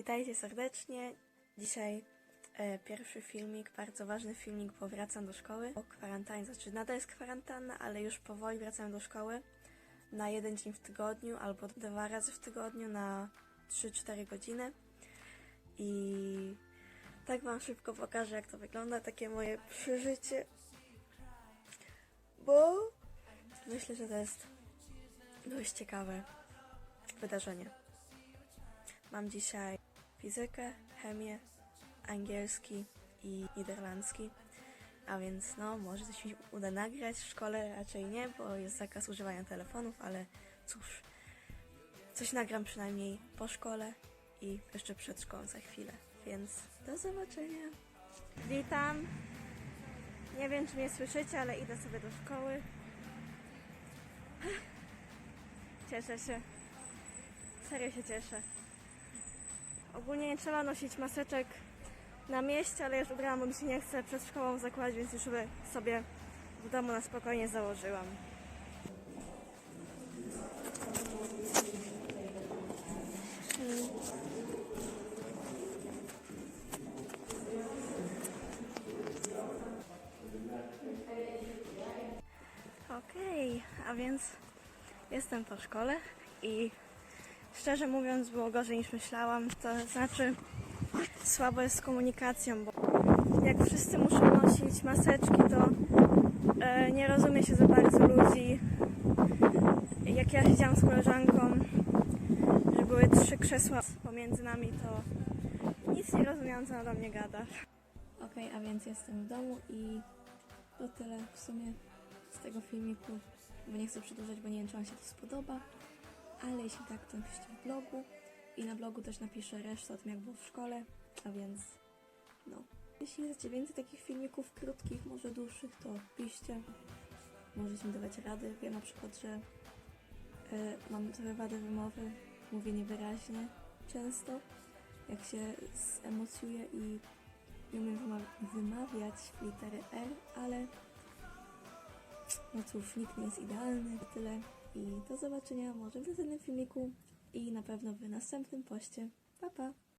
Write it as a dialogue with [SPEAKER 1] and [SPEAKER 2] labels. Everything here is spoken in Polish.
[SPEAKER 1] Witajcie serdecznie. Dzisiaj e, pierwszy filmik, bardzo ważny filmik, bo wracam do szkoły. Po kwarantannie, znaczy nadal jest kwarantanna, ale już powoli wracam do szkoły na jeden dzień w tygodniu albo dwa razy w tygodniu na 3-4 godziny. I tak Wam szybko pokażę, jak to wygląda, takie moje przeżycie. Bo myślę, że to jest dość ciekawe wydarzenie. Mam dzisiaj fizykę, chemię, angielski i niderlandzki. A więc no, może coś mi uda nagrać w szkole, raczej nie, bo jest zakaz używania telefonów, ale cóż, coś nagram przynajmniej po szkole i jeszcze przed szkołą za chwilę. Więc do zobaczenia. Witam. Nie wiem, czy mnie słyszycie, ale idę sobie do szkoły. Cieszę się. Serio się cieszę. Ogólnie nie trzeba nosić maseczek na mieście, ale już ubrałam, bo mi się nie chce przed szkołą zakładać, więc już sobie w domu na spokojnie założyłam. Okej, a więc jestem po szkole i szczerze mówiąc było gorzej niż myślałam. To znaczy słabo jest z komunikacją, bo jak wszyscy muszą nosić maseczki, to e, nie rozumie się za bardzo ludzi. Jak ja siedziałam z koleżanką, że były trzy krzesła pomiędzy nami, to nic nie rozumiałam, co ona do mnie gada. Okej, a więc jestem w domu i to tyle w sumie z tego filmiku, bo nie chcę przedłużać, bo nie wiem, czy Wam się to spodoba, ale jeśli tak, to napiszcie w blogu i na blogu też napiszę resztę o tym, jak było w szkole, a więc no. Jeśli chcecie więcej takich filmików krótkich, może dłuższych, to piszcie. Możecie mi dawać rady. Wiem na przykład, że y, mam trochę wady wymowy, mówię niewyraźnie często, jak się zemocjuję i nie umiem wyma- wymawiać litery R, ale no cóż, nikt nie jest idealny, tyle. I do zobaczenia może w następnym filmiku i na pewno w następnym poście. Pa, pa!